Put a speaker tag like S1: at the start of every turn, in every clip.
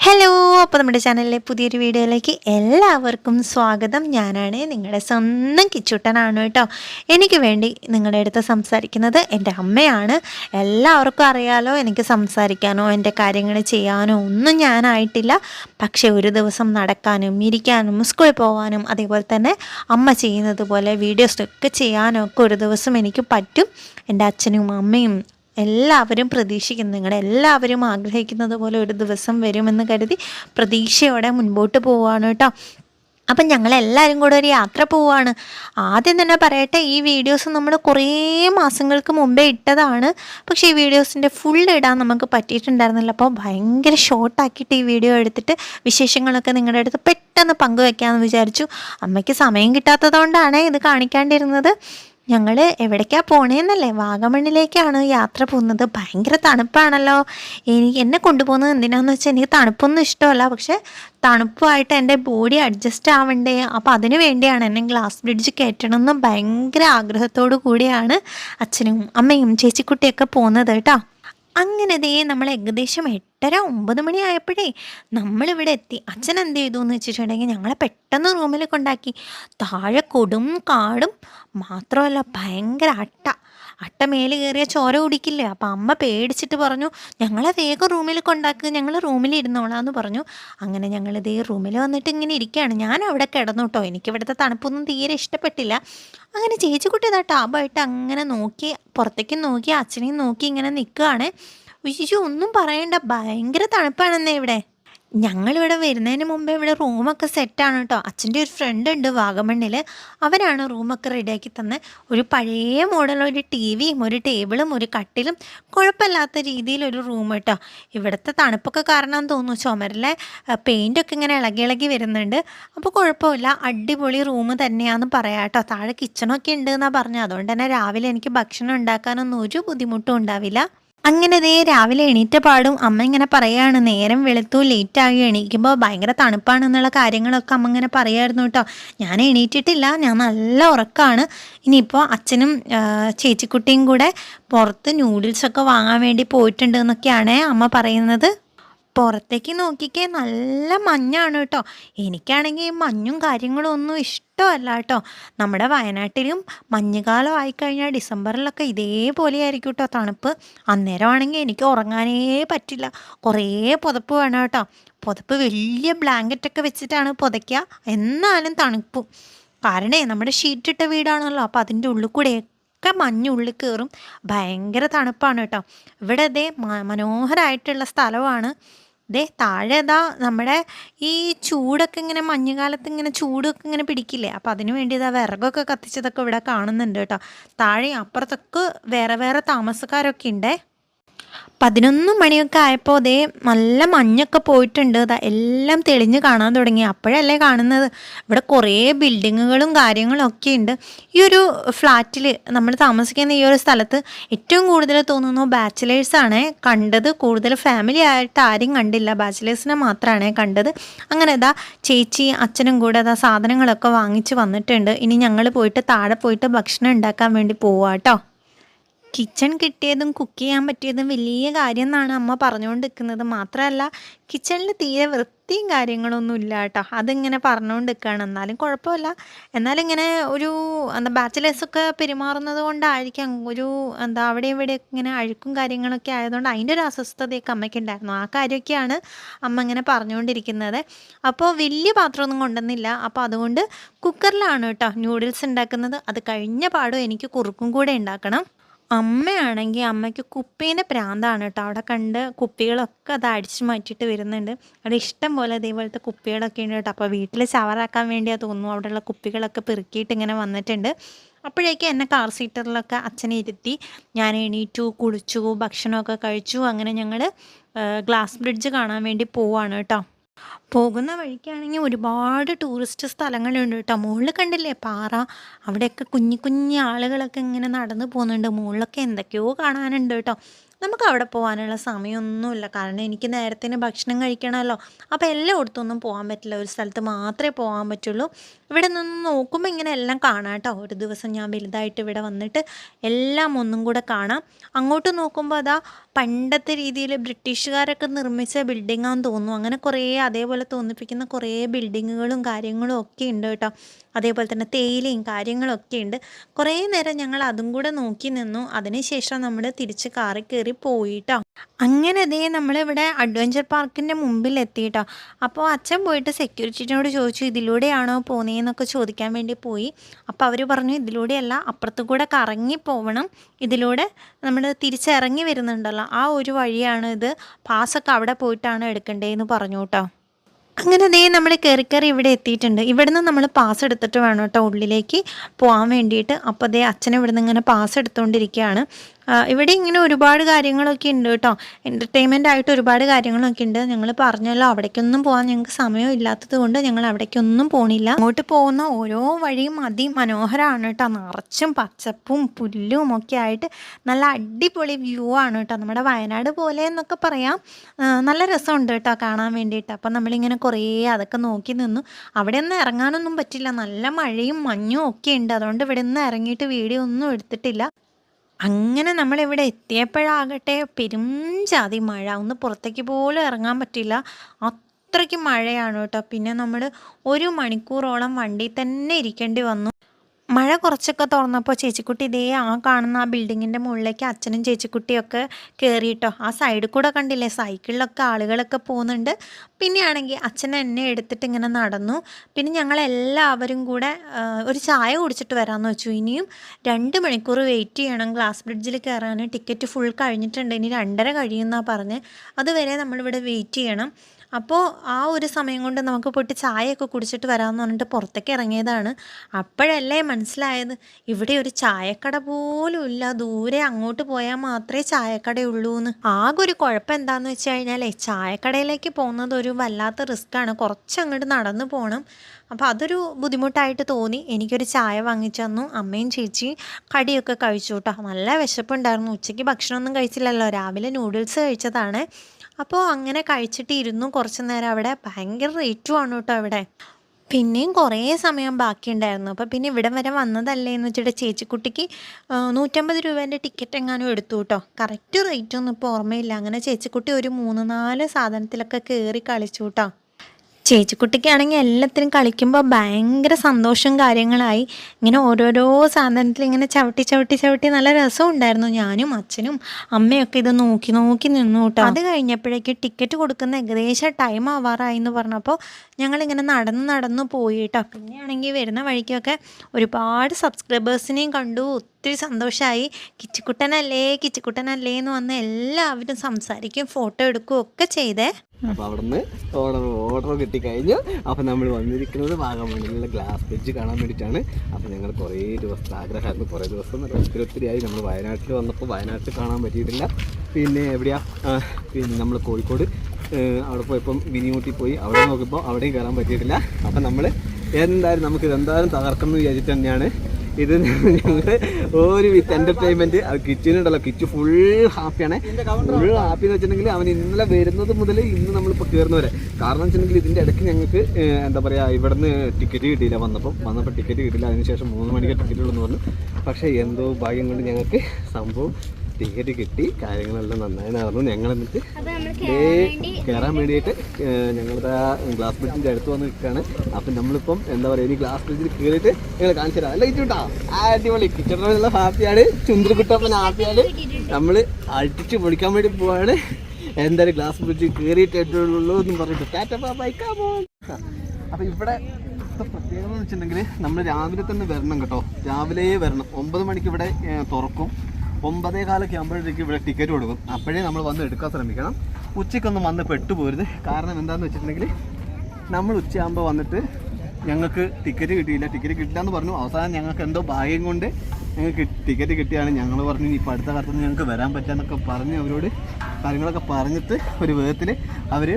S1: Hello അപ്പോൾ നമ്മുടെ ചാനലിലെ പുതിയൊരു വീഡിയോയിലേക്ക് എല്ലാവർക്കും സ്വാഗതം. ഞാനാണ് നിങ്ങളുടെ സ്വന്തം കിച്ചുട്ടനാണ് കേട്ടോ. എനിക്ക് വേണ്ടി നിങ്ങളുടെ അടുത്ത് സംസാരിക്കുന്നത് എന്റെ അമ്മയാണ്. എല്ലാവർക്കും അറിയാലോ എനിക്ക് സംസാരിക്കാനോ എന്റെ കാര്യങ്ങൾ ചെയ്യാനോ ഒന്നും ഞാനായിട്ടില്ല. പക്ഷേ ഒരു ദിവസം നടക്കാനും ഇരിക്കാനും സ്കൂളിൽ പോകാനും അതേപോലെ തന്നെ അമ്മ ചെയ്യുന്നത് പോലെ വീഡിയോസൊക്കെ ചെയ്യാനൊക്കെ ഒരു ദിവസം എനിക്ക് പറ്റും. എന്റെ അച്ഛനും അമ്മയും എല്ലാവരും പ്രതീക്ഷിക്കുന്നു. നിങ്ങളുടെ എല്ലാവരും ആഗ്രഹിക്കുന്നത് പോലെ ഒരു ദിവസം വരുമെന്ന് കരുതി പ്രതീക്ഷയോടെ മുൻപോട്ട് പോവുകയാണ് കേട്ടോ. അപ്പം ഞങ്ങളെല്ലാവരും കൂടെ ഒരു യാത്ര പോവുകയാണ് ആദ്യം തന്നെ പറയട്ടെ ഈ വീഡിയോസ് നമ്മൾ കുറേ മാസങ്ങൾക്ക് മുമ്പേ ഇട്ടതാണ്. പക്ഷേ ഈ വീഡിയോസിന്റെ ഫുൾ ഇടാൻ നമുക്ക് പറ്റിയിട്ടുണ്ടായിരുന്നില്ല. അപ്പോൾ ഭയങ്കര ഷോർട്ടാക്കിയിട്ട് ഈ വീഡിയോ എടുത്തിട്ട് വിശേഷങ്ങളൊക്കെ നിങ്ങളുടെ അടുത്ത് പെട്ടെന്ന് പങ്കുവെക്കാമെന്ന് വിചാരിച്ചു. അമ്മയ്ക്ക് സമയം കിട്ടാത്തതുകൊണ്ടാണ് ഇത് കാണിക്കാണ്ടിരുന്നത്. ഞങ്ങൾ എവിടേക്കാണ് പോണേന്നല്ലേ? വാഗമണ്ണിലേക്കാണ് യാത്ര പോകുന്നത്. ഭയങ്കര തണുപ്പാണല്ലോ. എനിക്ക് എന്നെ കൊണ്ടുപോകുന്നത് എന്തിനാന്ന് വെച്ചാൽ എനിക്ക് തണുപ്പൊന്നും ഇഷ്ടമല്ല. പക്ഷെ തണുപ്പുമായിട്ട് എന്റെ ബോഡി അഡ്ജസ്റ്റ് ആവണ്ടേ? അപ്പോൾ അതിനു വേണ്ടിയാണ് എന്നെ ഗ്ലാസ് ബ്രിഡ്ജ് കയറ്റണമെന്ന് ഭയങ്കര ആഗ്രഹത്തോടു കൂടിയാണ് അച്ഛനും അമ്മയും ചേച്ചിക്കുട്ടിയൊക്കെ പോകുന്നത് കേട്ടോ. അങ്ങനെ ദേ നമ്മൾ ഏകദേശം എട്ടര ഒമ്പത് മണിയായപ്പോഴേ നമ്മളിവിടെ എത്തി. അച്ഛൻ എന്ത് ചെയ്തു എന്ന് വെച്ചിട്ടുണ്ടെങ്കിൽ ഞങ്ങളെ പെട്ടെന്ന് റൂമിൽ കൊണ്ടാക്കി താഴെ കൊടും കാടും മാത്രമല്ല ഭയങ്കര അട്ട. അട്ട മേലെ കയറിയ ചോര കുടിക്കില്ലേ? അപ്പം അമ്മ പേടിച്ചിട്ട് പറഞ്ഞു ഞങ്ങളെ വേഗം റൂമിൽ കൊണ്ടാക്കുക ഞങ്ങൾ റൂമിൽ ഇരുന്നോളാന്ന് പറഞ്ഞു. അങ്ങനെ ഞങ്ങൾ ഇതേ റൂമിൽ വന്നിട്ട് ഇങ്ങനെ ഇരിക്കുകയാണ് ഞാൻ അവിടെ കിടന്നു കേട്ടോ എനിക്ക് ഇവിടുത്തെ തണുപ്പൊന്നും തീരെ ഇഷ്ടപ്പെട്ടില്ല. അങ്ങനെ ചേച്ചിക്കുട്ടി ഇതാ ടാബായിട്ട് അങ്ങനെ നോക്കി പുറത്തേക്ക് നോക്കി അച്ഛനെയും നോക്കി ഇങ്ങനെ നിൽക്കുകയാണ് വിശേഷം ഒന്നും പറയണ്ട. ഭയങ്കര തണുപ്പാണെന്നേ ഇവിടെ. ഞങ്ങളിവിടെ വരുന്നതിന് മുമ്പേ ഇവിടെ റൂമൊക്കെ സെറ്റാണ് കേട്ടോ. അച്ഛന്റെ ഒരു ഫ്രണ്ട് ഉണ്ട് വാഗമണ്ണിൽ അവരാണ് റൂമൊക്കെ റെഡിയാക്കി തന്നെ. ഒരു പഴയ മോഡൽ ഒരു ടി വിയും ഒരു ടേബിളും ഒരു കട്ടിലും കുഴപ്പമില്ലാത്ത രീതിയിലൊരു റൂം കേട്ടോ. ഇവിടുത്തെ തണുപ്പൊക്കെ കാരണം തോന്നുന്നു. ചുമരിലെ പെയിന്റൊക്കെ ഇങ്ങനെ ഇളകി ഇളകി വരുന്നുണ്ട്. അപ്പോൾ കുഴപ്പമില്ല. അടിപൊളി റൂം തന്നെയാണെന്ന് പറയാം കേട്ടോ. താഴെ കിച്ചണൊക്കെ ഉണ്ട് എന്നാണ് പറഞ്ഞത്. അതുകൊണ്ട് തന്നെ രാവിലെ എനിക്ക് ഭക്ഷണം ഉണ്ടാക്കാനൊന്നും ഒരു ബുദ്ധിമുട്ടും ഉണ്ടാവില്ല. അങ്ങനെ ദേ രാവിലെ എണീറ്റ പാടും. അമ്മ ഇങ്ങനെ പറയാണ് നേരം വെളുത്തു ലേറ്റായി എണീക്കുമ്പോൾ ഭയങ്കര തണുപ്പാണെന്നുള്ള കാര്യങ്ങളൊക്കെ അമ്മ ഇങ്ങനെ പറയായിരുന്നു കേട്ടോ. ഞാൻ എണീറ്റിട്ടില്ല ഞാൻ നല്ല ഉറക്കമാണ് ഇനിയിപ്പോൾ അച്ഛനും ചേച്ചിക്കുട്ടിയും കൂടെ പുറത്ത് നൂഡിൽസൊക്കെ വാങ്ങാൻ വേണ്ടി പോയിട്ടുണ്ട് എന്നൊക്കെയാണ് അമ്മ പറയുന്നത്. പുറത്തേക്ക് നോക്കിക്കേ നല്ല മഞ്ഞാണ് കേട്ടോ. എനിക്കാണെങ്കിൽ ഈ മഞ്ഞും കാര്യങ്ങളും ഒന്നും ഇഷ്ടമല്ല കേട്ടോ. നമ്മുടെ വയനാട്ടിലും മഞ്ഞുകാലം ആയിക്കഴിഞ്ഞാൽ ഡിസംബറിലൊക്കെ ഇതേപോലെയായിരിക്കും കേട്ടോ തണുപ്പ്. അന്നേരമാണെങ്കിൽ എനിക്ക് ഉറങ്ങാനേ പറ്റില്ല. കുറേ പുതപ്പ് വേണം കേട്ടോ. പുതപ്പ് വലിയ ബ്ലാങ്കറ്റൊക്കെ വെച്ചിട്ടാണ് പുതയ്ക്കുക. എന്നാലും തണുപ്പും. കാരണേ നമ്മുടെ ഷീറ്റിട്ട വീടാണല്ലോ. അപ്പോൾ അതിന്റെ ഉള്ളിൽ കൂടെ ഒക്കെ മഞ്ഞുള്ളിൽ കയറും. ഭയങ്കര തണുപ്പാണ് കേട്ടോ. ഇവിടെ അതേ മനോഹരമായിട്ടുള്ള സ്ഥലമാണ്. ദേ താഴെ ഇതാ നമ്മുടെ ഈ ചൂടൊക്കെ ഇങ്ങനെ മഞ്ഞുകാലത്ത് ഇങ്ങനെ ചൂടൊക്കെ ഇങ്ങനെ പിടിക്കില്ലേ? അപ്പോൾ അതിന് വേണ്ടി ഇതാ വിറകൊക്കെ കത്തിച്ചതൊക്കെ ഇവിടെ കാണുന്നുണ്ട് കേട്ടോ. താഴെ അപ്പുറത്തൊക്കെ വേറെ വേറെ താമസക്കാരൊക്കെ ഉണ്ടേ. പതിനൊന്ന് മണിയൊക്കെ ആയപ്പോൾ അതേ നല്ല മഞ്ഞൊക്കെ പോയിട്ടുണ്ട്. എല്ലാം തെളിഞ്ഞ് കാണാൻ തുടങ്ങി. അപ്പോഴല്ലേ കാണുന്നത്. ഇവിടെ കുറേ ബിൽഡിങ്ങുകളും കാര്യങ്ങളും ഒക്കെ ഉണ്ട്. ഈ ഒരു ഫ്ലാറ്റിൽ നമ്മൾ താമസിക്കുന്ന ഈ ഒരു സ്ഥലത്ത് ഏറ്റവും കൂടുതൽ തോന്നുന്നു ബാച്ചിലേഴ്സാണ് കണ്ടത്. കൂടുതൽ ഫാമിലി ആയിട്ട് ആരും കണ്ടില്ല. ബാച്ചിലേഴ്സിനെ മാത്രമാണ് കണ്ടത്. അങ്ങനെ ഇതാ ചേച്ചി അച്ഛനും കൂടെ അതാ സാധനങ്ങളൊക്കെ വാങ്ങിച്ച് വന്നിട്ടുണ്ട്. ഇനി ഞങ്ങൾ പോയിട്ട് താഴെ പോയിട്ട് ഭക്ഷണം ഉണ്ടാക്കാൻ വേണ്ടി പോവാട്ടോ കിച്ചൺ കിട്ടിയതും കുക്ക് ചെയ്യാൻ പറ്റിയതും വലിയ കാര്യം എന്നാണ് അമ്മ പറഞ്ഞുകൊണ്ട് നിൽക്കുന്നത് മാത്രമല്ല കിച്ചണിൽ തീരെ വൃത്തിയും കാര്യങ്ങളൊന്നും ഇല്ല കേട്ടോ. അതിങ്ങനെ പറഞ്ഞുകൊണ്ട് നിൽക്കുകയാണ് എന്നാലും കുഴപ്പമില്ല. എന്നാലും ഇങ്ങനെ ഒരു എന്താ ബാച്ചിലേഴ്സൊക്കെ പെരുമാറുന്നത് കൊണ്ടായിരിക്കാം ഒരു എന്താ അവിടെ ഇവിടെ ഇങ്ങനെ അഴുക്കും കാര്യങ്ങളൊക്കെ ആയതുകൊണ്ട് അതിന്റെ ഒരു അസ്വസ്ഥതയൊക്കെ അമ്മയ്ക്ക് ഉണ്ടായിരുന്നു. ആ കാര്യമൊക്കെയാണ് അമ്മ ഇങ്ങനെ പറഞ്ഞുകൊണ്ടിരിക്കുന്നത്. അപ്പോൾ വലിയ പാത്രമൊന്നും കൊണ്ടുവന്നില്ല. അപ്പോൾ അതുകൊണ്ട് കുക്കറിലാണ് കേട്ടോ ന്യൂഡിൽസ് ഉണ്ടാക്കുന്നത്. അത് കഴിഞ്ഞ പാടും എനിക്ക് കുറുക്കും കൂടെ ഉണ്ടാക്കണം. അമ്മയാണെങ്കിൽ അമ്മയ്ക്ക് കുപ്പീന്റെ പ്രാന്താണ് കേട്ടോ. അവിടെ കണ്ട് കുപ്പികളൊക്കെ അത് അടിച്ചു മാറ്റിയിട്ട് വരുന്നുണ്ട്. അവിടെ ഇഷ്ടം പോലെ ഇതേപോലത്തെ കുപ്പികളൊക്കെ ഉണ്ട് കേട്ടോ. അപ്പോൾ വീട്ടിൽ ചവറാക്കാൻ വേണ്ടിയാണ് തോന്നുന്നു. അവിടെയുള്ള കുപ്പികളൊക്കെ പെറുക്കിയിട്ട് ഇങ്ങനെ വന്നിട്ടുണ്ട്. അപ്പോഴേക്കും എന്നെ കാർ സീറ്ററിലൊക്കെ അച്ഛനെ ഇരുത്തി. ഞാൻ എണീറ്റു കുളിച്ചു ഭക്ഷണമൊക്കെ കഴിച്ചു. അങ്ങനെ ഞങ്ങൾ ഗ്ലാസ് ബ്രിഡ്ജ് കാണാൻ വേണ്ടി പോവാണ് കേട്ടോ. പോകുന്ന വഴിക്കാണെങ്കിൽ ഒരുപാട് ടൂറിസ്റ്റ് സ്ഥലങ്ങളുണ്ട് കേട്ടോ. മുകളിൽ കണ്ടില്ലേ പാറ? അവിടെയൊക്കെ കുഞ്ഞു കുഞ്ഞു ആളുകളൊക്കെ ഇങ്ങനെ നടന്നു പോകുന്നുണ്ട്. മുകളിലൊക്കെ എന്തൊക്കെയോ കാണാനുണ്ട് കേട്ടോ. നമുക്ക് അവിടെ പോകാനുള്ള സമയമൊന്നുമില്ല. കാരണം എനിക്ക് നേരത്തിന് ഭക്ഷണം കഴിക്കണമല്ലോ. അപ്പോൾ എല്ലായിടത്തൊന്നും പോകാൻ പറ്റില്ല. ഒരു സ്ഥലത്ത് മാത്രമേ പോകാൻ പറ്റുള്ളൂ. ഇവിടെ നിന്ന് നോക്കുമ്പോൾ ഇങ്ങനെ എല്ലാം കാണാം കേട്ടോ. ഒരു ദിവസം ഞാൻ വലുതായിട്ട് ഇവിടെ വന്നിട്ട് എല്ലാം ഒന്നും കൂടെ കാണാം. അങ്ങോട്ട് നോക്കുമ്പോൾ അതാ പണ്ടത്തെ രീതിയിൽ ബ്രിട്ടീഷുകാരൊക്കെ നിർമ്മിച്ച ബിൽഡിങ്ങാന്ന് തോന്നുന്നു. അങ്ങനെ കുറേ അതേപോലെ തോന്നിപ്പിക്കുന്ന കുറേ ബിൽഡിങ്ങുകളും കാര്യങ്ങളും ഒക്കെ ഉണ്ട് കേട്ടോ. അതേപോലെ തന്നെ തേയിലയും കാര്യങ്ങളൊക്കെ ഉണ്ട്. കുറേ നേരം ഞങ്ങൾ അതും കൂടെ നോക്കി നിന്നു. അതിനുശേഷം നമ്മൾ തിരിച്ച് കാറിൽ കയറി പോയിട്ടോ അങ്ങനെ ദേ നമ്മളിവിടെ അഡ്വഞ്ചർ പാർക്കിന്റെ മുമ്പിൽ എത്തിയിട്ടോ അപ്പോൾ അച്ഛൻ പോയിട്ട് സെക്യൂരിറ്റിനോട് ചോദിച്ചു ഇതിലൂടെയാണോ പോകുന്നതെന്നൊക്കെ ചോദിക്കാൻ വേണ്ടി പോയി. അപ്പോൾ അവർ പറഞ്ഞു ഇതിലൂടെയല്ല അപ്പുറത്തു കൂടെ കറങ്ങി പോകണം ഇതിലൂടെ നമ്മൾ തിരിച്ചിറങ്ങി വരുന്നുണ്ടല്ലോ. ആ ഒരു വഴിയാണ് ഇത്. പാസ്സൊക്കെ അവിടെ പോയിട്ടാണ് എടുക്കേണ്ടതെന്ന് പറഞ്ഞു കേട്ടോ അങ്ങനെ ദേ നമ്മൾ കയറി കയറി ഇവിടെ എത്തിയിട്ടുണ്ട്. ഇവിടുന്ന് നമ്മൾ പാസ് എടുത്തിട്ട് വേണം കേട്ടോ ഉള്ളിലേക്ക് പോകാൻ വേണ്ടിയിട്ട്. അപ്പോൾ ദേ അച്ഛൻ ഇവിടുന്ന് ഇങ്ങനെ പാസ് എടുത്തുകൊണ്ടിരിക്കുകയാണ് ഇവിടെ ഇങ്ങനെ ഒരുപാട് കാര്യങ്ങളൊക്കെ ഉണ്ട് കേട്ടോ. എന്റർടൈൻമെന്റ് ആയിട്ട് ഒരുപാട് കാര്യങ്ങളൊക്കെ ഉണ്ട്. ഞങ്ങൾ പറഞ്ഞല്ലോ അവിടേക്കൊന്നും പോകാൻ ഞങ്ങൾക്ക് സമയം ഇല്ലാത്തത് കൊണ്ട് ഞങ്ങൾ അവിടേക്കൊന്നും പോണില്ല. അങ്ങോട്ട് പോകുന്ന ഓരോ വഴിയും അതിമനോഹരമാണ് കേട്ടോ. നിറച്ചും പച്ചപ്പും പുല്ലും ഒക്കെ ആയിട്ട് നല്ല അടിപൊളി വ്യൂ ആണ് കേട്ടോ. നമ്മുടെ വയനാട് പോലെ എന്നൊക്കെ പറയാം. നല്ല രസമുണ്ട് കേട്ടോ കാണാൻ വേണ്ടിയിട്ട്. അപ്പം നമ്മളിങ്ങനെ കുറേ അതൊക്കെ നോക്കി നിന്നു. അവിടെ ഒന്നും ഇറങ്ങാനൊന്നും പറ്റില്ല. നല്ല മഴയും മഞ്ഞും ഒക്കെ ഉണ്ട്. അതുകൊണ്ട് ഇവിടെ നിന്ന് ഇറങ്ങിയിട്ട് വീഡിയോ ഒന്നും എടുത്തിട്ടില്ല. അങ്ങനെ നമ്മളിവിടെ എത്തിയപ്പോഴാകട്ടെ പെരും ജാതി മഴ. ഒന്ന് പുറത്തേക്ക് പോലും ഇറങ്ങാൻ പറ്റില്ല. അത്രയ്ക്ക് മഴയാണ് കേട്ടോ. പിന്നെ നമ്മൾ ഒരു മണിക്കൂറോളം വണ്ടിയിൽ തന്നെ ഇരിക്കേണ്ടി വന്നു. മഴ കുറച്ചൊക്കെ തുറന്നപ്പോൾ ചേച്ചിക്കുട്ടി ഇതേ ആ കാണുന്ന ആ ബിൽഡിങ്ങിന്റെ മുകളിലേക്ക് അച്ഛനും ചേച്ചിക്കുട്ടിയൊക്കെ കയറിയിട്ടോ ആ സൈഡിൽ കൂടെ കണ്ടില്ലേ സൈക്കിളിലൊക്കെ ആളുകളൊക്കെ പോകുന്നുണ്ട്. പിന്നെയാണെങ്കിൽ അച്ഛൻ എന്നെ എടുത്തിട്ട് ഇങ്ങനെ നടന്നു. പിന്നെ ഞങ്ങളെല്ലാവരും കൂടെ ഒരു ചായ കുടിച്ചിട്ട് വരാമെന്ന് വെച്ചു. ഇനിയും രണ്ട് മണിക്കൂർ വെയിറ്റ് ചെയ്യണം. ഗ്ലാസ് ബ്രിഡ്ജിൽ കയറാൻ ടിക്കറ്റ് ഫുൾ കഴിഞ്ഞിട്ടുണ്ട്. ഇനി രണ്ടര കഴിയുമെന്നാണ് പറഞ്ഞ്. അതുവരെ നമ്മളിവിടെ വെയിറ്റ് ചെയ്യണം. അപ്പോൾ ആ ഒരു സമയം കൊണ്ട് നമുക്ക് പോയിട്ട് ചായയൊക്കെ കുടിച്ചിട്ട് വരാമെന്ന് പറഞ്ഞിട്ട് പുറത്തേക്ക് ഇറങ്ങിയതാണ്. അപ്പോഴല്ലേ മനസ്സിലായത്? ഇവിടെ ഒരു ചായക്കട പോലും ഇല്ല. ദൂരെ അങ്ങോട്ട് പോയാൽ മാത്രമേ ചായക്കടയുള്ളൂ എന്ന് ആകെ ഒരു കുഴപ്പം എന്താന്ന് വെച്ച് കഴിഞ്ഞാലേ ചായക്കടയിലേക്ക് പോകുന്നത് ഒരു വല്ലാത്ത റിസ്ക് ആണ്. കുറച്ച് അങ്ങോട്ട് നടന്നു പോകണം അപ്പോൾ അതൊരു ബുദ്ധിമുട്ടായിട്ട് തോന്നി. എനിക്കൊരു ചായ വാങ്ങിച്ചു തന്നു. അമ്മയും ചേച്ചി കടിയൊക്കെ കഴിച്ചു കേട്ടോ. നല്ല വിശപ്പുണ്ടായിരുന്നു. ഉച്ചയ്ക്ക് ഭക്ഷണമൊന്നും കഴിച്ചില്ലല്ലോ. രാവിലെ നൂഡിൽസ് കഴിച്ചതാണ്. അപ്പോൾ അങ്ങനെ കഴിച്ചിട്ട് ഇരുന്നു കുറച്ച് നേരം അവിടെ. ഭയങ്കര റേറ്റുമാണ് കേട്ടോ അവിടെ. പിന്നെയും കുറേ സമയം ബാക്കിയുണ്ടായിരുന്നു. അപ്പോൾ പിന്നെ ഇവിടം വരെ വന്നതല്ലേ എന്ന് വെച്ചിട്ട് ചേച്ചിക്കുട്ടിക്ക് നൂറ്റമ്പത് രൂപേന്റെ ടിക്കറ്റ് എങ്ങാനും എടുത്തു കേട്ടോ. കറക്റ്റ് റേറ്റൊന്നും ഇപ്പോൾ ഓർമ്മയില്ല. അങ്ങനെ ചേച്ചിക്കുട്ടി ഒരു മൂന്ന് നാല് സാധനത്തിലൊക്കെ കയറി കളിച്ചു കേട്ടോ. ചേച്ചിക്കുട്ടിക്കാണെങ്കിൽ എല്ലാത്തിനും കളിക്കുമ്പോൾ ഭയങ്കര സന്തോഷം കാര്യങ്ങളായി. ഇങ്ങനെ ഓരോരോ സാധനത്തിൽ ഇങ്ങനെ ചവിട്ടി ചവിട്ടി ചവിട്ടി നല്ല രസം ഉണ്ടായിരുന്നു. ഞാനും അച്ഛനും അമ്മയൊക്കെ ഇത് നോക്കി നോക്കി നിന്നു കേട്ടോ. അത് കഴിഞ്ഞപ്പോഴേക്ക് ടിക്കറ്റ് കൊടുക്കുന്ന ഏകദേശം ടൈം ആവാറായി എന്ന് പറഞ്ഞപ്പോൾ ഞങ്ങളിങ്ങനെ നടന്ന് നടന്ന് പോയി കേട്ടോ. പിന്നെയാണെങ്കിൽ വരുന്ന വഴിക്കൊക്കെ ഒരുപാട് സബ്സ്ക്രൈബേഴ്സിനെയും കണ്ടു. ഒത്തിരി സന്തോഷമായി കിച്ചിക്കുട്ടനല്ലേ കിച്ചിക്കുട്ടനല്ലേ എന്ന് വന്ന് എല്ലാവരും സംസാരിക്കും ഫോട്ടോ എടുക്കുകയും ഒക്കെ ചെയ്തേ.
S2: അപ്പൊ അവിടുന്ന് ഓർഡർ ഓർഡർ കിട്ടിക്കഴിഞ്ഞു. അപ്പൊ നമ്മൾ വന്നിരിക്കുന്നത് വാഗമണ്ണിലുള്ള ഗ്ലാസ് ബ്രിഡ്ജ് കാണാൻ വേണ്ടിയിട്ടാണ്. അപ്പൊ ഞങ്ങൾ കുറേ ദിവസത്തെ ആഗ്രഹമായിരുന്നു. കുറേ ദിവസം ഒത്തിരി ഒത്തിരി ആയി. നമ്മൾ വയനാട്ടിൽ വന്നപ്പോൾ വയനാട്ടിൽ കാണാൻ പറ്റിയിട്ടില്ല. പിന്നെ എവിടെയാ? പിന്നെ നമ്മൾ കോഴിക്കോട് അവിടെ പോയപ്പം വിനിയൂട്ടി പോയി. അവിടെ നോക്കിയപ്പോൾ അവിടെയും കയറാൻ പറ്റിയിട്ടില്ല. അപ്പം നമ്മൾ എന്തായാലും നമുക്ക് എന്തായാലും തകർക്കണം എന്ന് വിചാരിച്ചിട്ട് തന്നെയാണ്. ഇത് ഞങ്ങൾ ഒരു വിത്ത് എന്റർടൈൻമെന്റ് അത് കിച്ചനുണ്ടല്ലോ കിച്ചു ഫുൾ ഹാപ്പിയാണ് ഫുൾ ഹാപ്പി എന്ന് വെച്ചിട്ടുണ്ടെങ്കിൽ അവൻ ഇന്നലെ വരുന്നത് മുതൽ ഇന്ന് നമ്മളിപ്പോൾ കയറുന്ന വരെ കാരണം വെച്ചിട്ടുണ്ടെങ്കിൽ ഇതിന്റെ ഇടയ്ക്ക് ഞങ്ങൾക്ക് എന്താ പറയുക ഇവിടുന്ന് ടിക്കറ്റ് കിട്ടിയില്ല വന്നപ്പോൾ വന്നപ്പോൾ ടിക്കറ്റ് കിട്ടില്ല അതിനുശേഷം മൂന്ന് മണിക്ക് ടിക്കറ്റ് ഉള്ളെന്ന് പറഞ്ഞു. പക്ഷേ എന്തോ ഭാഗ്യം കൊണ്ട് ഞങ്ങൾക്ക് സംഭവം ടിക്കറ്റ് കിട്ടി കാര്യങ്ങളെല്ലാം നന്നായി നടന്നു ഞങ്ങൾ എന്നിട്ട് കയറാൻ വേണ്ടിയിട്ട് ഞങ്ങളുടെ ഗ്ലാസ് ബ്രിഡ്ജിന്റെ അടുത്ത് വന്ന് നിൽക്കുകയാണ് അപ്പം നമ്മളിപ്പം എന്താ പറയുക ഇനി ഗ്ലാസ് ബ്രിഡ്ജിൽ കയറിയിട്ട് ഞങ്ങൾ കാണിച്ചു തരാം. അല്ല ഇച്ചുട്ടാ അടിപൊളി. കിച്ചണിലുള്ള ഹാപ്പിയാണ്. ചുന്തിരിക്കുട്ടപ്പൻ ഹാപ്പിയാണ്. നമ്മൾ അടിച്ച് പൊളിക്കാൻ വേണ്ടി പോവാണ്. എന്തായാലും ഗ്ലാസ് ബ്രിഡ്ജിൽ കയറിയിട്ടുള്ളൂ എന്ന് പറഞ്ഞിട്ട്. ബൈക്കാമോ അപ്പം ഇവിടെ പ്രത്യേകത എന്ന് വെച്ചിട്ടുണ്ടെങ്കിൽ നമ്മൾ രാവിലെ തന്നെ വരണം കേട്ടോ. രാവിലെ വരണം. ഒമ്പത് മണിക്ക് ഇവിടെ തുറക്കും. ഒമ്പതേ കാലൊക്കെ ആകുമ്പോഴത്തേക്ക് ഇവിടെ ടിക്കറ്റ് കൊടുക്കും. അപ്പോഴേ നമ്മൾ വന്ന് എടുക്കാൻ ശ്രമിക്കണം. ഉച്ചയ്ക്കൊന്നും വന്ന് പെട്ടുപോരുത്. കാരണം എന്താണെന്ന് വെച്ചിട്ടുണ്ടെങ്കിൽ നമ്മൾ ഉച്ചയാകുമ്പോൾ വന്നിട്ട് ഞങ്ങൾക്ക് ടിക്കറ്റ് കിട്ടിയില്ല. ടിക്കറ്റ് കിട്ടില്ല എന്ന് പറഞ്ഞു. അവസാനം ഞങ്ങൾക്ക് എന്തോ ഭാഗ്യം കൊണ്ട് ഞങ്ങൾക്ക് ടിക്കറ്റ് കിട്ടിയാണ് ഞങ്ങൾ പറഞ്ഞു ഇപ്പോൾ അടുത്ത കാലത്തൊന്നും ഞങ്ങൾക്ക് വരാൻ പറ്റാന്നൊക്കെ പറഞ്ഞ് അവരോട് കാര്യങ്ങളൊക്കെ പറഞ്ഞിട്ട് ഒരു വിധത്തിൽ അവർ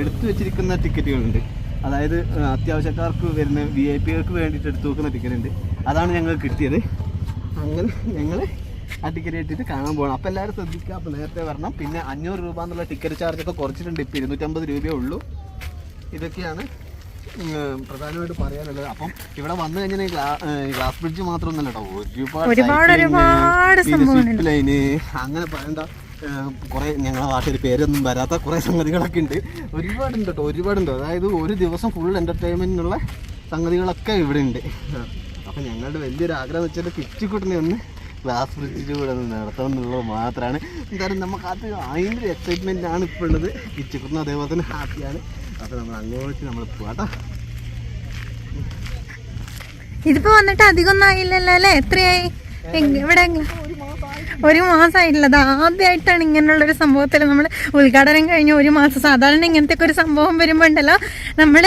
S2: എടുത്തു വെച്ചിരിക്കുന്ന ടിക്കറ്റുകളുണ്ട് അതായത് അത്യാവശ്യക്കാർക്ക് വരുന്ന വി ഐ പികൾക്ക് വേണ്ടിയിട്ട് എടുത്തു വെക്കുന്ന ടിക്കറ്റ് ഉണ്ട്. അതാണ് ഞങ്ങൾക്ക് കിട്ടിയത്. അങ്ങനെ ഞങ്ങൾ ആ ടിക്കറ്റ് കിട്ടിയിട്ട് കാണാൻ പോകണം അപ്പോൾ എല്ലാവരും ശ്രദ്ധിക്കുക. അപ്പോൾ നേരത്തെ വരണം. പിന്നെ അഞ്ഞൂറ് രൂപ എന്നുള്ള ടിക്കറ്റ് ചാർജ് ഒക്കെ കുറച്ചിട്ടുണ്ട് ഇപ്പോൾ ഇരുന്നൂറ്റമ്പത് രൂപയേ ഉള്ളൂ. ഇതൊക്കെയാണ് പ്രധാനമായിട്ട് പറയാനുള്ളത്. അപ്പം ഇവിടെ വന്നു കഴിഞ്ഞാൽ ഗ്ലാസ് ബ്രിഡ്ജ് മാത്രമൊന്നുമല്ല കേട്ടോ. ഒരുപാട്
S1: ഒരുപാട്.
S2: ലൈന് അങ്ങനെ പറയണ്ട. കുറെ ഞങ്ങളെ നാട്ടിൽ പേരൊന്നും വരാത്ത കുറെ സംഗതികളൊക്കെ ഉണ്ട്. ഒരുപാടുണ്ട് കേട്ടോ ഒരുപാടുണ്ട്. അതായത് ഒരു ദിവസം ഫുൾ എന്റർടൈൻമെന്റിനുള്ള സംഗതികളൊക്കെ ഇവിടെ ഉണ്ട് അപ്പം ഞങ്ങളുടെ വലിയൊരു ആഗ്രഹം എന്ന് വെച്ചാൽ കിച്ചിക്കുട്ടിനെ ഒന്ന് ഗ്ലാസ് ബ്രിഡ്ജിന്റെ കൂടെ നടത്തണം എന്നുള്ളത് മാത്രമാണ്. എന്തായാലും നമുക്ക് അത് അതിന്റെ എക്സൈറ്റ്മെന്റ് ആണ് ഇപ്പോൾ ഉള്ളത്. ഇച്ചിക്കുന്ന അതേപോലെ തന്നെ ഹാപ്പിയാണ് അപ്പോൾ നമ്മൾ അങ്ങോട്ട് നമ്മൾ പോകാട്ടോ
S1: ഇതിപ്പോ വന്നിട്ട് അധികം ഒന്നും ആയില്ലല്ലോ അല്ലേ? എത്രയായി? ഇവിടെ ഒരു മാസമായിട്ടുള്ളത് ആദ്യമായിട്ടാണ് ഇങ്ങനെയുള്ള ഒരു സംഭവത്തിൽ നമ്മൾ ഉദ്ഘാടനം കഴിഞ്ഞ ഒരു മാസം സാധാരണ ഇങ്ങനത്തെ ഒരു സംഭവം വരുമ്പോൾ ഉണ്ടല്ലോ നമ്മൾ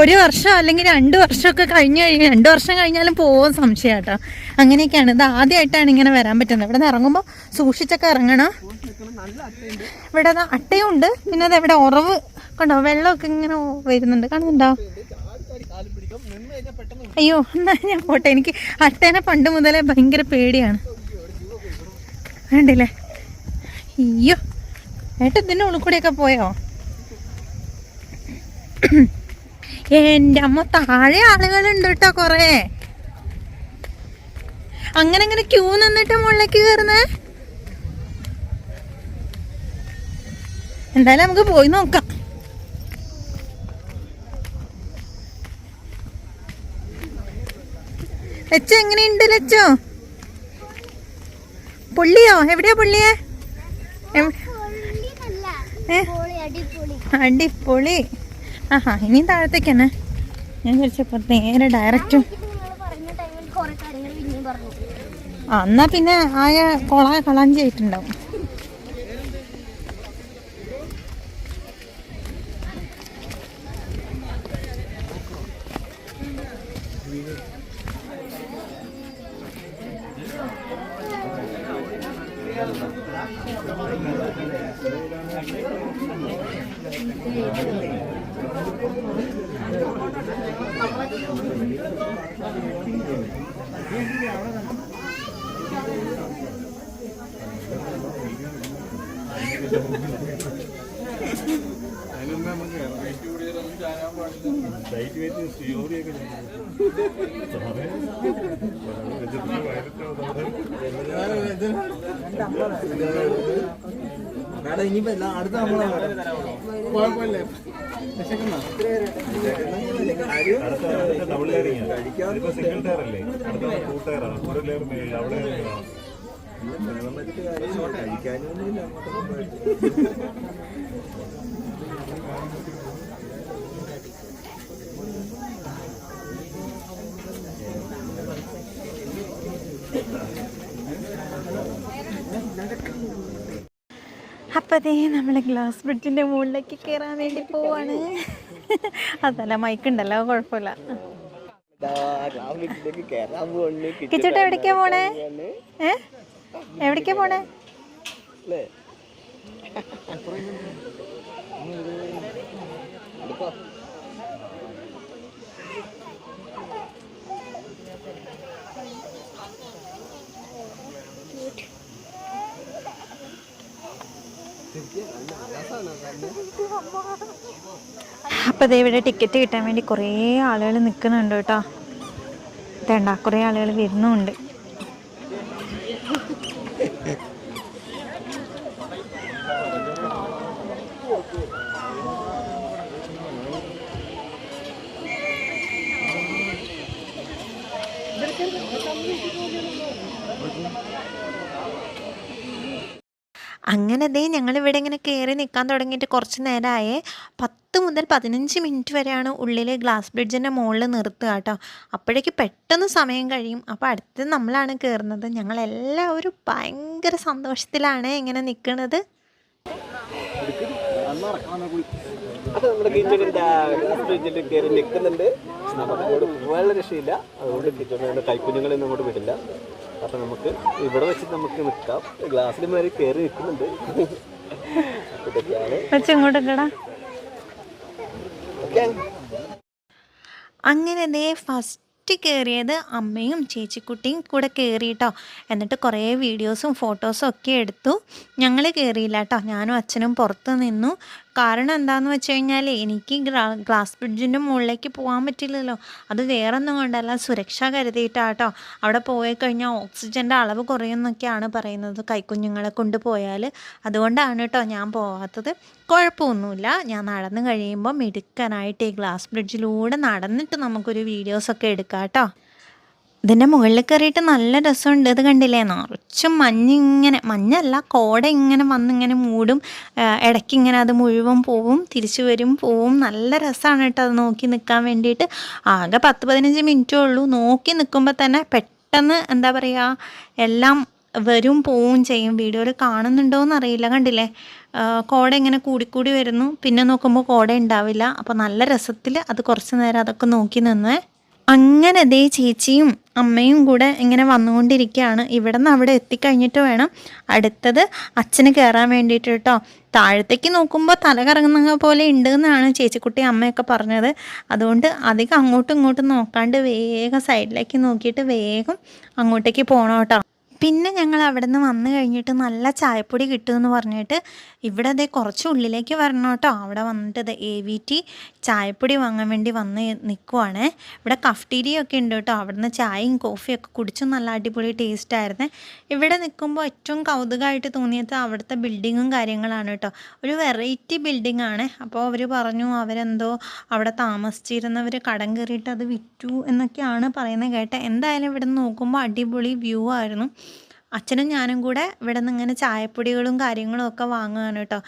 S1: ഒരു വർഷം അല്ലെങ്കിൽ രണ്ട് വർഷമൊക്കെ കഴിഞ്ഞ് കഴിഞ്ഞ് രണ്ട് വർഷം കഴിഞ്ഞാലും പോകും സംശയം കേട്ടോ അങ്ങനെയൊക്കെയാണ്. ഇത് ആദ്യമായിട്ടാണ് ഇങ്ങനെ വരാൻ പറ്റുന്നത്. ഇവിടെ നിന്ന് ഇറങ്ങുമ്പോൾ സൂക്ഷിച്ചൊക്കെ ഇറങ്ങണം. ഇവിടെ അട്ടയും ഉണ്ട് പിന്നെ അത് ഇവിടെ ഉറവ് കണ്ടോ? വെള്ളമൊക്കെ ഇങ്ങനെ വരുന്നുണ്ട്. കാണുന്നുണ്ടോ? അയ്യോ എന്നാ ഞാൻ പോട്ടെ. എനിക്ക് അട്ടേനെ പണ്ട് മുതലേ ഭയങ്കര പേടിയാണ്. വേണ്ടില്ലേ അയ്യോ ഏട്ട ഇതിന്റെ ഉള്ളിൽ കൂടെയൊക്കെ പോയോ? എന്റെ അമ്മ താഴെ ആളുകളുണ്ട് കേട്ടോ കൊറേ. അങ്ങനെ അങ്ങനെ ക്യൂ നിന്നിട്ട് മുകളിലേക്ക് കയറുന്നേ എന്തായാലും നമുക്ക് പോയി നോക്കാം. ലച്ചോ എങ്ങനെയുണ്ട് ലച്ചു? പുള്ളിയോ? എവിടെയാ പുള്ളിയെ? അടിപൊളി. ആഹാ ഇനി താഴത്തേക്ക് തന്നെ ഞാൻ ചോദിച്ചപ്പോ നേരെ ഡയറക്റ്റ് ആ എന്നാ പിന്നെ ആയ കൊള കളഞ്ചി ആയിട്ടുണ്ടാവും.
S2: മേഡം ഇനിയിപ്പോ എല്ലാം അടുത്ത നമ്മളെ കുഴപ്പമില്ല.
S1: അപ്പം അതേ നമ്മൾ ഗ്ലാസ് ബ്രിഡ്ജിന്റെ മുകളിലേക്ക് കയറാൻ വേണ്ടി പോവാണ്. അതല്ല മൈക്കുണ്ടല്ലോ കുഴപ്പമില്ല. കിച്ചിട്ട് എവിടേക്കാ പോണേ? ഏ? എവിടേക്കാ പോണേ?
S2: അല്ലേ?
S1: അപ്പോൾ ഇവിടെ ടിക്കറ്റ് കിട്ടാൻ വേണ്ടി കുറേ ആളുകൾ നിൽക്കുന്നുണ്ട് കേട്ടോ. ഇതേണ്ട കുറേ ആളുകൾ വരുന്നുമുണ്ട് അങ്ങനെ ഞങ്ങളിവിടെ ഇങ്ങനെ കയറി നിൽക്കാൻ തുടങ്ങിയിട്ട് കുറച്ച് നേരമായേ പത്ത് മുതൽ പതിനഞ്ച് മിനിറ്റ് വരെയാണ് ഉള്ളിൽ ഗ്ലാസ് ബ്രിഡ്ജിന്റെ മുകളിൽ നിർത്തുക കേട്ടോ. അപ്പോഴേക്ക് പെട്ടെന്ന് സമയം കഴിയും. അപ്പോൾ അടുത്ത് നമ്മളാണ് കയറുന്നത്. ഞങ്ങളെല്ലാവരും ഭയങ്കര സന്തോഷത്തിലാണ് ഇങ്ങനെ നിൽക്കുന്നത്.
S2: അപ്പൊ നമ്മുടെ കിച്ചണിന്റെ ഫ്രിഡ്ജിൽ കയറി നിൽക്കുന്നുണ്ട്. നമുക്ക് അങ്ങോട്ട് പോകാനുള്ള രക്ഷയില്ല. അതുകൊണ്ട് വിടില്ല. അപ്പൊ നമുക്ക് ഇവിടെ വെച്ച് നമുക്ക് നിൽക്കാം. ഗ്ലാസ്സിൽ മാറി കയറി നിൽക്കുന്നുണ്ട്.
S1: വെച്ച് ഇങ്ങോട്ടൊക്കെടാ.
S2: ഓക്കെ
S1: അങ്ങനെ ദേ ഫസ്റ്റ് കയറിയത് അമ്മയും ചേച്ചിക്കുട്ടിയും കൂടെ കയറിയിട്ടോ എന്നിട്ട് കുറേ വീഡിയോസും ഫോട്ടോസും ഒക്കെ എടുത്തു. ഞങ്ങൾ കയറിയില്ല കേട്ടോ. ഞാനും അച്ഛനും പുറത്ത് നിന്നു. കാരണം എന്താണെന്ന് വെച്ച് കഴിഞ്ഞാൽ എനിക്ക് ഗ്ലാസ് ബ്രിഡ്ജിന്റെ മുകളിലേക്ക് പോകാൻ പറ്റില്ലല്ലോ. അത് വേറൊന്നും കൊണ്ടല്ല സുരക്ഷ കരുതിയിട്ടാട്ടോ. അവിടെ പോയി കഴിഞ്ഞാൽ ഓക്സിജന്റെ അളവ് കുറയുമെന്നൊക്കെയാണ് പറയുന്നത് കൈക്കുഞ്ഞുങ്ങളെ കൊണ്ട് പോയാൽ അതുകൊണ്ടാണ് കേട്ടോ ഞാൻ പോവാത്തത്. കുഴപ്പമൊന്നുമില്ല. ഞാൻ നടന്നു കഴിയുമ്പോൾ മിടുക്കനായിട്ട് ഈ ഗ്ലാസ് ബ്രിഡ്ജിലൂടെ നടന്നിട്ട് നമുക്കൊരു വീഡിയോസൊക്കെ എടുക്കാം കേട്ടോ ഇതിന്റെ മുകളിൽ കയറിയിട്ട് നല്ല രസമുണ്ട്. ഇത് കണ്ടില്ലേ? നിറച്ചും മഞ്ഞിങ്ങനെ മഞ്ഞല്ല കോട ഇങ്ങനെ വന്നിങ്ങനെ മൂടും. ഇടയ്ക്കിങ്ങനെ അത് മുഴുവൻ പോവും തിരിച്ചു വരും പോവും. നല്ല രസമാണ് കേട്ടോ അത് നോക്കി നിൽക്കാൻ വേണ്ടിയിട്ട്. ആകെ പത്ത് പതിനഞ്ച് മിനിറ്റേ ഉള്ളൂ. നോക്കി നിൽക്കുമ്പോൾ തന്നെ പെട്ടെന്ന് എന്താ പറയുക എല്ലാം വരും പോവും ചെയ്യും. വീഡിയോയിൽ കാണുന്നുണ്ടോയെന്ന് അറിയില്ല. കണ്ടില്ലേ? കോട ഇങ്ങനെ കൂടിക്കൂടി വരുന്നു. പിന്നെ നോക്കുമ്പോൾ കോട ഉണ്ടാവില്ല. അപ്പോൾ നല്ല രസത്തിൽ അത് കുറച്ച് നേരം അതൊക്കെ നോക്കി നിന്ന്. അങ്ങനെ ദേ ചേച്ചിയും അമ്മയും കൂടെ ഇങ്ങനെ വന്നുകൊണ്ടിരിക്കുകയാണ്. ഇവിടെ നിന്ന് അവിടെ എത്തിക്കഴിഞ്ഞിട്ട് വേണം അടുത്തത് അച്ഛന് കയറാൻ വേണ്ടിയിട്ട് കേട്ടോ. താഴത്തേക്ക് നോക്കുമ്പോൾ തല കറങ്ങുന്ന പോലെ ഉണ്ട് എന്നാണ് ചേച്ചിക്കുട്ടി അമ്മയൊക്കെ പറഞ്ഞത്. അതുകൊണ്ട് അധികം അങ്ങോട്ടും ഇങ്ങോട്ടും നോക്കാണ്ട് വേഗം സൈഡിലേക്ക് നോക്കിയിട്ട് വേഗം അങ്ങോട്ടേക്ക് പോകണം കേട്ടോ. പിന്നെ ഞങ്ങൾ അവിടെ നിന്ന് വന്നു കഴിഞ്ഞിട്ട് നല്ല ചായപ്പൊടി കിട്ടുമെന്ന് പറഞ്ഞിട്ട് ഇവിടെ അതേ കുറച്ച് ഉള്ളിലേക്ക് വരണം കേട്ടോ. അവിടെ വന്നിട്ട് അത് എ വി ടി ചായപ്പൊടി വാങ്ങാൻ വേണ്ടി വന്ന് നിൽക്കുവാണ് ഇവിടെ കഫ്റ്റീരിയൊക്കെ ഉണ്ട് കേട്ടോ. അവിടുന്ന് ചായയും കോഫിയൊക്കെ കുടിച്ചും നല്ല അടിപൊളി ടേസ്റ്റ് ആയിരുന്നു. ഇവിടെ നിൽക്കുമ്പോൾ ഏറ്റവും കൗതുകമായിട്ട് തോന്നിയത് അവിടുത്തെ ബിൽഡിങ്ങും കാര്യങ്ങളാണ് കേട്ടോ. ഒരു വെറൈറ്റി ബിൽഡിംഗ് ആണ്. അപ്പോൾ അവർ പറഞ്ഞു അവരെന്തോ അവിടെ താമസിച്ചിരുന്നവർ കടം കയറിയിട്ട് അത് വിറ്റു എന്നൊക്കെയാണ് പറയുന്നത് കേട്ടത്. എന്തായാലും ഇവിടെ നോക്കുമ്പോൾ അടിപൊളി വ്യൂ ആയിരുന്നു. അച്ഛനും ഞാനും കൂടെ ഇവിടെ നിന്ന് ഇങ്ങനെ ചായപ്പൊടികളും കാര്യങ്ങളും ഒക്കെ വാങ്ങുകയാണ് കേട്ടോ.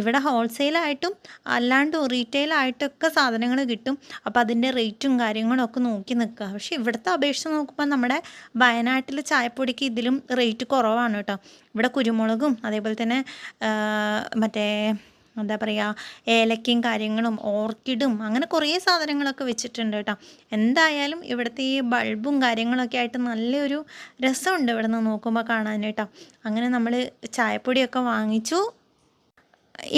S1: ഇവിടെ ഹോൾസെയിലായിട്ടും അല്ലാണ്ടും റീറ്റെയിലായിട്ടൊക്കെ സാധനങ്ങൾ കിട്ടും. അപ്പോൾ അതിന്റെ റേറ്റും കാര്യങ്ങളും ഒക്കെ നോക്കി നിൽക്കുക. പക്ഷേ ഇവിടുത്തെ അപേക്ഷിച്ച് നോക്കുമ്പോൾ നമ്മുടെ വയനാട്ടിലെ ചായപ്പൊടിക്ക് ഇതിലും റേറ്റ് കുറവാണ് കേട്ടോ. ഇവിടെ കുരുമുളകും അതേപോലെ തന്നെ മറ്റേ എന്താ പറയുക ഏലക്കയും കാര്യങ്ങളും ഓർക്കിഡും അങ്ങനെ കുറേ സാധനങ്ങളൊക്കെ വെച്ചിട്ടുണ്ട് കേട്ടോ. എന്തായാലും ഇവിടുത്തെ ഈ ബൾബും കാര്യങ്ങളൊക്കെ ആയിട്ട് നല്ലൊരു രസമുണ്ട് ഇവിടെ നിന്ന് നോക്കുമ്പോൾ കാണാൻ കേട്ടോ. അങ്ങനെ നമ്മൾ ചായപ്പൊടിയൊക്കെ വാങ്ങിച്ചു.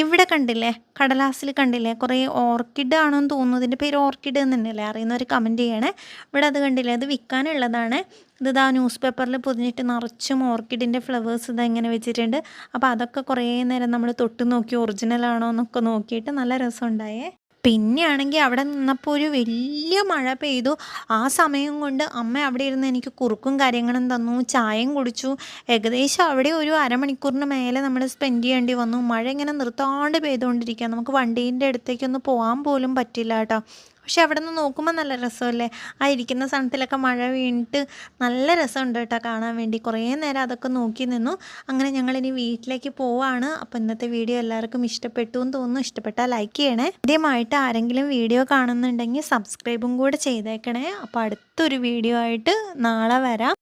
S1: ഇവിടെ കണ്ടില്ലേ? കടലാസിൽ കണ്ടില്ലേ? കുറേ ഓർക്കിഡ് ആണെന്ന് തോന്നുന്നു. ഇതിന്റെ പേര് ഓർക്കിഡ് എന്നല്ലേ അറിയുന്നവർ കമന്റ് ചെയ്യണേ. ഇവിടെ അത് കണ്ടില്ലേ? അത് വിൽക്കാനുള്ളതാണ് ഇത് ഇതാ ന്യൂസ് പേപ്പറിൽ പൊതിഞ്ഞിട്ട് നിറച്ചും ഓർക്കിഡിന്റെ ഫ്ലവേഴ്സ് ഇതാ ഇങ്ങനെ വെച്ചിട്ടുണ്ട്. അപ്പോൾ അതൊക്കെ കുറേ നേരം നമ്മൾ തൊട്ട് നോക്കി ഒറിജിനൽ ആണോ എന്നൊക്കെ നോക്കിയിട്ട് നല്ല രസമുണ്ടായേ. പിന്നെയാണെങ്കിൽ അവിടെ നിന്നപ്പോൾ ഒരു വലിയ മഴ പെയ്തു. ആ സമയം കൊണ്ട് അമ്മ അവിടെ ഇരുന്ന് എനിക്ക് കുറുക്കും കാര്യങ്ങളും തന്നു ചായയും കുടിച്ചു. ഏകദേശം അവിടെ ഒരു അരമണിക്കൂറിന് മേലെ നമ്മൾ സ്പെൻഡ് ചെയ്യേണ്ടി വന്നു. മഴ ഇങ്ങനെ നിർത്താണ്ട് പെയ്തുകൊണ്ടിരിക്കുക നമുക്ക് വണ്ടീന്റെ അടുത്തേക്കൊന്ന് പോകാൻ പോലും പറ്റില്ല കേട്ടോ. പക്ഷെ അവിടെ നിന്ന് നോക്കുമ്പോൾ നല്ല രസമല്ലേ? ആ ഇരിക്കുന്ന സ്ഥലത്തിലൊക്കെ മഴ വീണിട്ട് നല്ല രസമുണ്ട് കേട്ടോ കാണാൻ വേണ്ടി. കുറേ നേരം അതൊക്കെ നോക്കി നിന്നു. അങ്ങനെ ഞങ്ങൾ ഇനി വീട്ടിലേക്ക് പോവാണ്. അപ്പോൾ ഇന്നത്തെ വീഡിയോ എല്ലാവർക്കും ഇഷ്ടപ്പെട്ടു എന്ന് തോന്നുന്നു. ഇഷ്ടപ്പെട്ടാൽ ലൈക്ക് ചെയ്യണേ. ആദ്യമായിട്ട് ആരെങ്കിലും വീഡിയോ കാണുന്നുണ്ടെങ്കിൽ സബ്സ്ക്രൈബും കൂടെ ചെയ്തേക്കണേ. അപ്പോൾ അടുത്തൊരു വീഡിയോ ആയിട്ട് നാളെ വരാം.